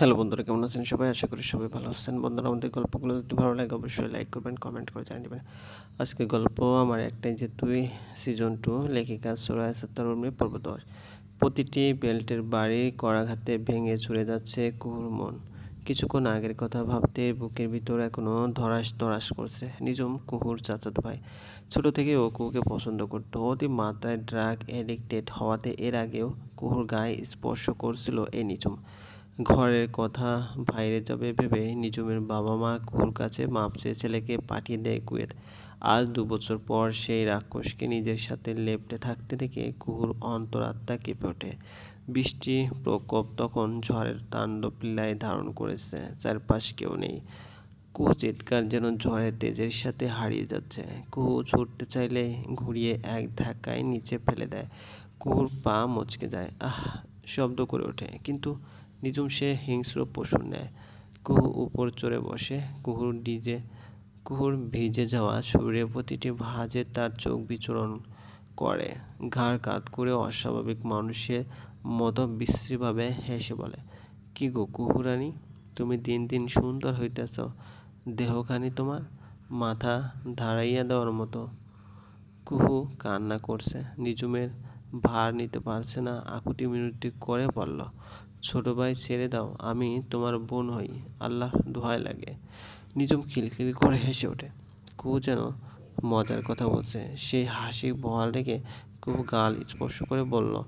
Hello বন্ধুরা, কেমন আছেন সবাই? আশা করি সবাই ভালো আছেন। বন্ধুরা, আমাদের গল্পগুলো যদি ভালো লাগে, অবশ্যই লাইক করবেন কমেন্ট করে জানিয়ে দেবেন। আজকে গল্প আমার একটাই যে তুই সিজন টু লেখিকা সোরায় সত্তরমী পর্ব দশ প্রতিটি বেল্টের বাড়ি করাঘাতে ভেঙে চড়ে যাচ্ছে কুহুর মন। কিছুক্ষণ আগের কথা ভাবতে বুকের ভিতর এখনও ধরাস ধরাস করছে নিজম কুহুর চাচাতো ভাই। ছোট থেকে ও কুহুকে পছন্দ করতো। অতি মাত্রায় ড্রাগ এডিক্টেড হওয়াতে এর আগেও কুহুর গায়ে স্পর্শ করছিল এই নিজম। ঘরের কথা বাইরে যাবে ভেবে নিজুমের বাবা মা কুহুর কাছে মাপ চেয়ে ছেলেকে পাঠিয়ে দেয় কুয়েত। আজ দু বছর পর সেই রাক্ষসকে নিজের সাথে লেপ্টে থাকতে দেখে কুহুর অন্তরাত্মা কেঁপে ওঠে। বৃষ্টি প্রকোপ তখন ঝড়ের তাণ্ডব লীলায় ধারণ করেছে, চারপাশ কেউ নেই। কুহু চিৎকার যেন ঝড়ের তেজের সাথে হারিয়ে যাচ্ছে। কুহু ছুটতে চাইলে ঘুরিয়ে এক ধাক্কায় নিচে ফেলে দেয়। কুহুর পা মচকে যায়। আহ, শব্দ করে ওঠে। কিন্তু নিজুম সে হিংস্র পশুর ন্যায়। কুহু উপর চড়ে বসে, কুহুর ডিজে, কুহুর ভিজে যাওয়া শরীরে প্রতিটি ভাঁজে তার চোখ বিচরণ করে। ঘাড় কাত করে অস্বাভাবিক মানুষের মতো বিশ্রীভাবে হেসে বলে, কি গো কুহুরানি তুমি দিন দিন সুন্দর হইতেছ, দেহখানি তোমার মাথা ধারাইয়া দেওয়ার মতো কুহু কান্না করছে, নিজুমের ভার নিতে পারছে না, আকুতি মিনতি করে বলল ছোট ভাই ছেড়ে দাও, আমি তোমার বোন হই আল্লাহ দোহাই লাগে। নিজম খিলখিল করে হেসে ওঠে। কুহু যেন মজার কথা বলছে। সেই হাসি বহাল রেখে কুহু গাল স্পর্শ করে বলল,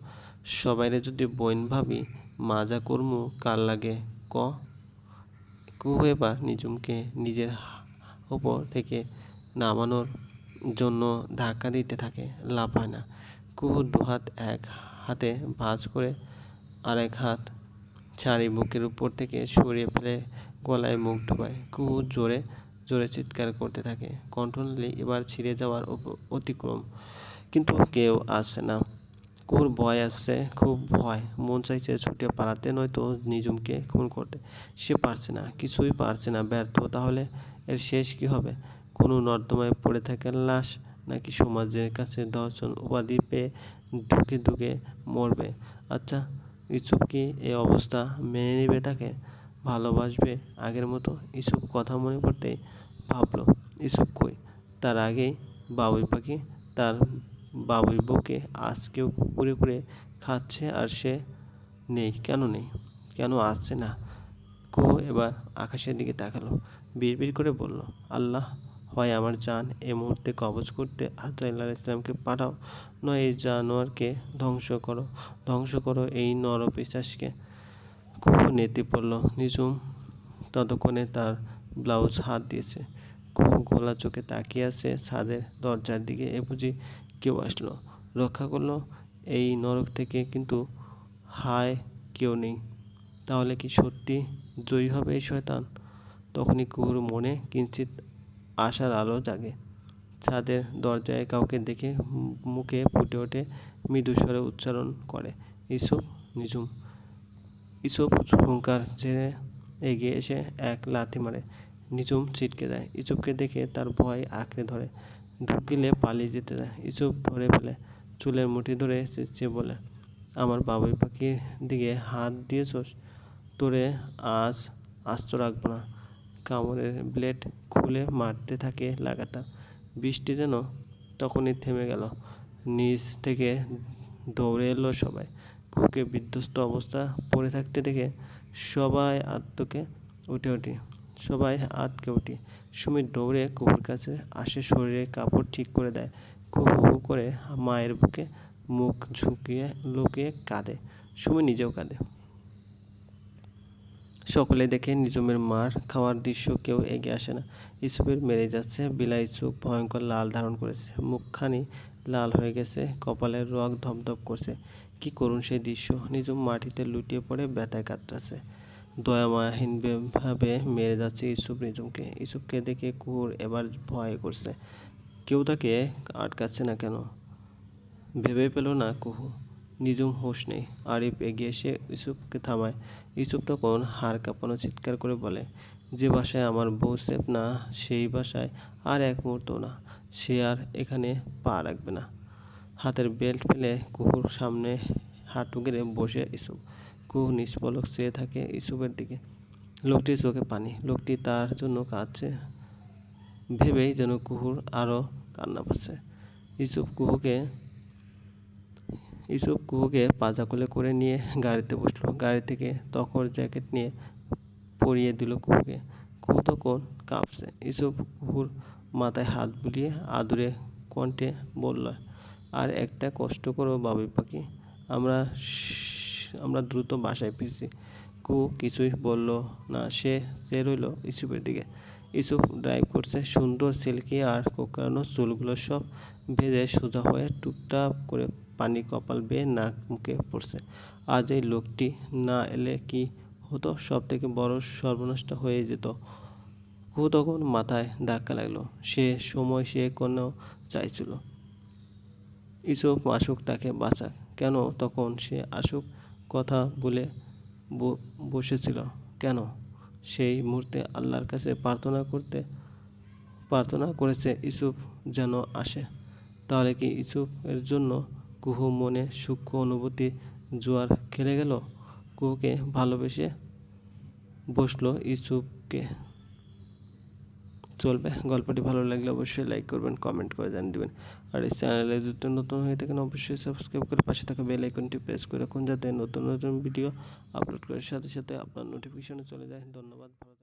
সবাইরে যদি বইন ভাবি, মাজা কর্মু, কার লাগে? ক? কুহু এবার নিজুমকে নিজের ওপর থেকে নামানোর জন্য ধাক্কা দিতে থাকে। লাভ হয় না। কুহু দুহাত এক হাতে ভাঁজ করে আরেক হাত ছাড়ি বুকের উপর থেকে সরিয়ে ফেলে গলায় মুখ ঢুকায়। কুহু জোরে জোরে চিৎকার করতে থাকে। কণ্ঠনালী এবার ছিঁড়ে যাওয়ার অতিক্রম। কিন্তু কেউ আসছে না। কুহুর ভয় আসছে, খুব ভয়। মন চাইছে ছুটে পালাতে, নয়তো নিজুমকে খুন করতে। সে পারছে না, কিছুই পারছে না। ব্যর্থ, তাহলে এর শেষ কি হবে? কোনো নর্দমায় পড়ে থাকে লাশ, নাকি সমাজের কাছে দশজন উপাধি পেয়ে ঢুকে ঢুকে মরবে? আচ্ছা ইসুপ কি এই অবস্থা মেনে নেবে তাকে? ভালোবাসবে আগের মতো? ইসুপ কথা মনে করতেই ভাবলো ইসুপ কই? তার আগেই বাবুই পাখি, তার বাবুই বউকে আজকেও কুকুরে করে খাচ্ছে আর সে নেই। কেন নেই? কেন আসছে না? কো এবার আকাশের দিকে তাকালো, বিড়বিড় করে বলল, আল্লাহ হয় আমার জান এ মুহূর্তে কবজ করতে আতাইল্লাহ ইসলামকে পাঠাও। নয়, এই জানোয়ারকে ধ্বংস করো। ধ্বংস করো এই নর পিসাসকে কুহু নেতি পড়ল। নিজুম ততক্ষণে তার ব্লাউজ হাত দিয়েছে। কুহু গোলা চোখে তাকিয়ে আছে ছাদের দরজার দিকে। এ বুঝি কেউ আসলো। রক্ষা করল এই নরক থেকে, কিন্তু হায় কেউ নেই। তাহলে কি সত্যি জয়ী হবে এই শয়তান? তখনই কুহুর মনে কিঞ্চিত আশার আলো জাগে। ছাদের দরজায় কাউকে দেখে মুখে ফুটে ওঠে মৃদু স্বরে উচ্চারণ করে ইসুপ নিজুম ইসুপ হুঙ্কার ছেড়ে এগিয়ে এসে এক লাথি মারে। নিজুম ছিটকে দেয়। ইসুপকে দেখে তার ভয় আঁকড়ে ধরে। ঢুকিলে পালিয়ে যেতে দেয়। ইসুপ ধরে ফেলে। চুলের মুঠি ধরে চেঁচিয়ে বলে, আমার বাবুই পাখির দিকে হাত দিয়েছোস? তোরে আজ আস্ত রাখব না। কামড়ের ব্লেড খুলে মারতে থাকে লাগাতার। বৃষ্টি যেন তখনই থেমে গেল। নিচ থেকে দৌড়ে এলো সবাই। কুকুকে বিধ্বস্ত অবস্থা পড়ে থাকতে দেখে সবাই আত্মকে উঠে উঠি সবাই আতকে উঠি। সুমিত দৌড়ে কুকুর কাছে আসে শরীরে কাপড় ঠিক করে দেয়। কুহু করে মায়ের বুকে মুখ ঝুঁকিয়ে লুকিয়ে কাঁদে। সুমি নিজেও কাঁদে। সকলে দেখে নিজমের মার খাওয়ার দৃশ্য কেউ এগিয়ে আসে না। ইসুফের মেরে যাচ্ছে, বিলাই চোখ ভয়ঙ্কর লাল ধারণ করেছে। মুখখানি লাল হয়ে গেছে কপালের রগ ধপধপ করছে। কি করুন সেই দৃশ্য? নিজম মাটিতে লুটিয়ে পড়ে ব্যথায় কাতরাছে দয়ামাহীনভাবে মেরে যাচ্ছে ইসুফ নিজমকে। ইসুফকে দেখে কুকুর এবার ভয় করছে। কেউ তাকে আটকাচ্ছে না কেন? ভেবে পেল না কুহু। নিজুম হোশ নেই। আরিফ এগিয়ে এসে ইউসুফকে থামায়। ইউসুফ তখন হাড় কাঁপানো চিৎকার করে বলে, যে বাসায় আমার বউ সেফ না, সেই বাসায় আর এক মুহূর্ত না। সে আর এখানে পা রাখবে না। হাতের বেল্ট ফেলে কুকুর সামনে হাঁটু গেড়ে বসে ইসুফ কুহু নিষ্পলক চেয়ে থাকে ইসুফের দিকে। লোকটির চোখে পানি, লোকটি তার জন্য কাঁদছে। ভেবেই যেন কুহুর আরও কান্না পাচ্ছে। ইসুফ কুহুকে ইসুফ কুহুকে পাজা কোলে করে নিয়ে গাড়িতে বসল। গাড়ি থেকে তখর জ্যাকেট নিয়ে পরিয়ে দিল কুহুকে কুহু তখন কাঁপছে। ইসুফ কুহুর মাথায় হাত বুলিয়ে আদুরে কণ্ঠে বলল, আর একটা কষ্ট করো বাবুই পাখি। আমরা আমরা দ্রুত বাসায় ফিরছি। কুহু কিছুই বলল না। সে সে রইল ইসুফের দিকে। ইসুফ ড্রাইভ করছে। সুন্দর সিল্কি আর কোকড়ানো চুলগুলো সব ভেজে সোজা হয়ে টুপটাপ করে পানি কপাল বেয়ে নাক মুখে পড়ছে। আজ এই লোকটি না এলে কি হতো? সব থেকে বড় সর্বনাশটা হয়ে যেত। কুহু তখন মাথায় ধাক্কা লাগল। সে সময় সে কোনো চাইছিল। ইসুফ আসুক তাকে বাঁচাক। কেন তখন সে আসুক কথা বলে বসেছিল। কেন? সেই মুহূর্তে আল্লাহর কাছে প্রার্থনা করতে, প্রার্থনা করেছে ইসুফ যেন আসে। তাহলে কি ইসুফ এর জন্য কুহু মনে সূক্ষ্ম অনুভূতি জোয়ার খেলে গেল? কুহুকে ভালোবেসে বসল ইসুফকে চলবে, গল্পটি ভালো লাগলে অবশ্যই লাইক করবেন কমেন্ট করে জানিয়ে দেবেন। আর এই চ্যানেলে যদি নতুন হয়ে থাকেন, অবশ্যই সাবস্ক্রাইব করে পাশে থাকা বেল আইকনটি প্রেস করে রাখুন, যাতে নতুন নতুন ভিডিও আপলোড করার সাথে সাথে আপনার নোটিফিকেশনে চলে যায়। ধন্যবাদ, ভালো